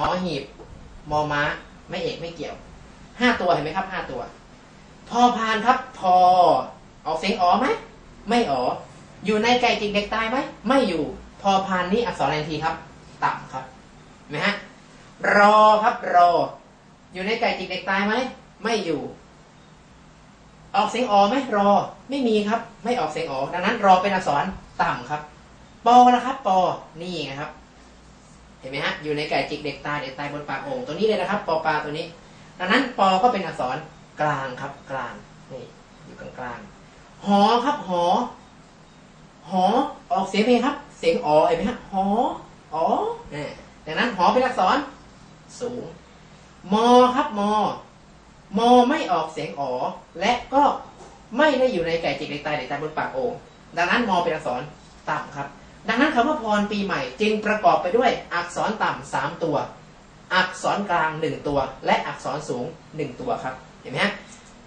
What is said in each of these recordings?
อหีบมอม้า ไม่เอกไม่เกี่ยวห้าตัวเห็นไหมครับห้าตัว พอพานครับพอ ออกเสียงอ๋อไหมไม่อ๋ออยู่ในไก่จิกเด็กตายไหมไม่อยู่ พอพานนี้อักษรอะไรทีครับ ต่ำครับนไหมฮะรอครับรอ อยู่ในไก่จิกเด็กตายไหมไม่อยู่ ออกเสียงอ๋อไหมรอ ไม่มีครับ ไม่ออกเสียงอ๋อดังนั้น รอเป็นอักษรต่ำครับ ปอนะครับปอนี่ไงครับ เห็นไหมฮะอยู่ในไก่จิกเด็กตายเด็กตายบนปากโอ่งตัวนี้เลยนะครับปอปลาตัวนี้ ดังนั้นปอก็เป็นอักษรกลางครับกลางนี่อยู่กลางกลางหอครับหอ หอออกเสียงเพลงครับ เสียงอ๋อเห็นไหมฮะหออ๋อเนี่ยดังนั้นหอเป็นอักษรสูงมอครับมอมอไม่ออกเสียงอ๋อและก็ไม่ได้อยู่ในไก่จิกเด็กตายเด็กตายบนปากโอ่งดังนั้นมอเป็นอักษรต่ำครับ ดังนั้นคำว่าพรปีใหม่ จึงประกอบไปด้วยอักษรต่ำสามตัว อักษรกลางหนึ่งตัว และอักษรสูงหนึ่งตัวครับ เห็นไหมฮะ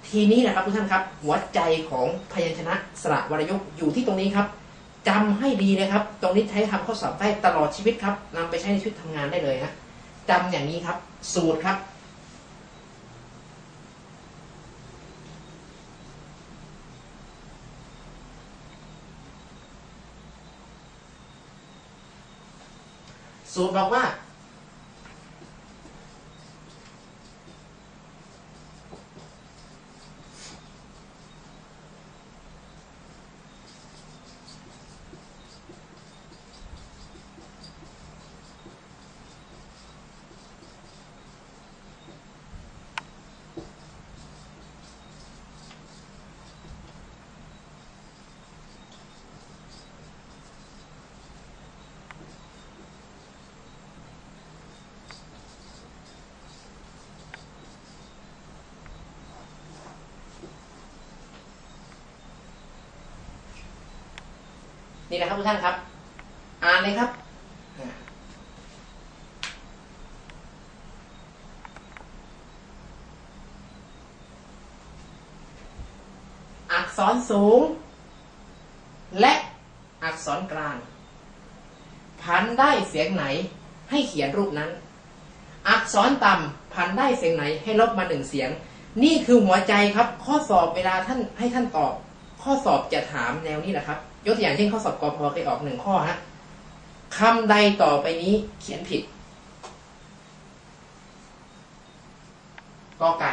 ทีนี้นะครับทุกท่านครับ หัวใจของพยัญชนะสระวรรณยุกอยู่ที่ตรงนี้ครับจำให้ดีนะครับ ตรงนี้ใช้ทำข้อสอบได้ตลอดชีวิตครับนำไปใช้ในชีวิตทำงานได้เลยฮะจำอย่างนี้ครับ สูตรครับ สูตรบอกว่า นี่นะครับทุกท่านครับ อ่านเลยครับอักษรสูง และอักษรกลาง พันได้เสียงไหนให้เขียนรูปนั้น อักษรต่ำพันได้เสียงไหนให้ลบมาหนึ่งเสียง นี่คือหัวใจครับ ข้อสอบเวลาท่านให้ท่านตอบ ข้อสอบจะถามแนวนี้แหละครับ ยกตัวอย่างเช่นข้อสอบกพเคยออกหนึ่งข้อฮะคำใดต่อไปนี้เขียนผิดกอไก่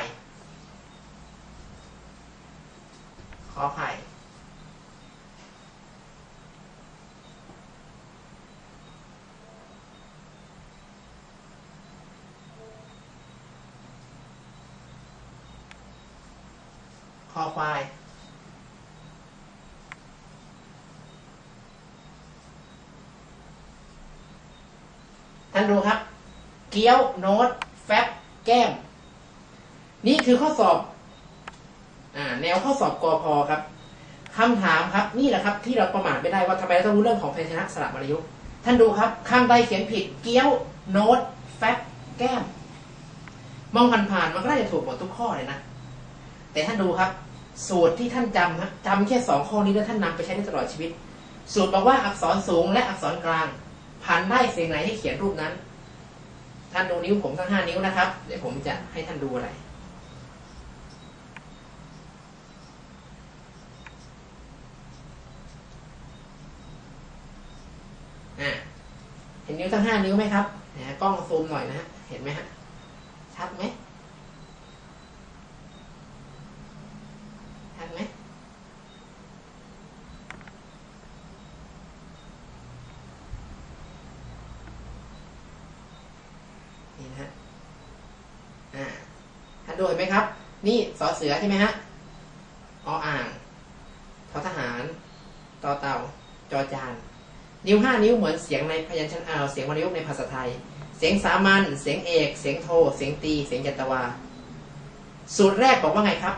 ขอไข่คอควาย ท่านดูครับ เกี๊ยวโน้ตแฟบแก้ม นี่คือข้อสอบ อ่า แนวข้อสอบกอพอครับคำถามครับ นี่แหละครับ ที่เราประมาทไม่ได้ว่าทำไมเราต้องรู้เรื่องของพยัญชนะสระวรรณยุกต์ท่านดูครับคำใดเขียนผิด เกี๊ยวโน้ตแฟบแก้ม มองผ่านๆมันก็น่าจะถูกหมดทุกข้อเลยนะ แต่ท่านดูครับ สูตรที่ท่านจำฮะจำแค่สองข้อนี้แล้วท่านนำไปใช้ได้ตลอดชีวิต สูตรบอกว่าอักษรสูงและอักษรกลาง พันได้เสียงไหนให้เขียนรูปนั้น ท่านดูนิ้วผมทั้งห้านิ้วนะครับ เดี๋ยวผมจะให้ท่านดูอะไรเห็นนิ้วทั้งห้านิ้วไหมครับนะกล้องซูมหน่อยนะฮะ เห็นไหมฮะ ชัดไหมชัดไหม นี่นะฮะ อ่าท่านดูเห็นไหมครับ นี่สอเสือใช่ไหมฮะออ่างทอทหารต่อเต่าจอจาน นิ้วห้านิ้วเหมือนเสียงในพยัญชนะเสียงวรรณยุกต์ในภาษาไทย เสียงสามัญเสียงเอก เสียงโท เสียงตี เสียงจัตวา สูตรแรกบอกว่าไงครับ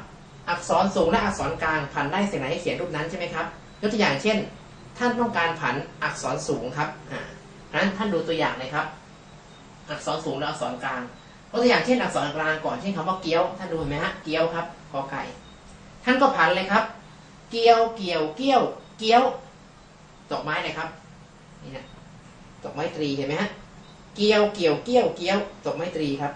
อักษรสูงและอักษรกลางผันได้เสียงไหนให้เขียนรูปนั้นใช่ไหมครับยกตัวอย่างเช่น ท่านต้องการผันอักษรสูงครับอ่าดังนั้นท่านดูตัวอย่างเลยครับ อักษรสูงและอักษรกลาง ตัวอย่างเช่นอักษรกลางก่อนเช่นคำว่าเกี้ยวท่านดูเห็นไหมฮะเกี้ยวครับกอไก่ท่านก็ผันเลยครับ เกี้ยวเกี่ยวเกี้ยว เกี้ยวดอกไม้เลยครับนี่นะดอกไม้ตรีเห็นไหมฮะเกี้ยวเกี่ยวเกี้ยวเกี้ยวตกไม้ตรีครับ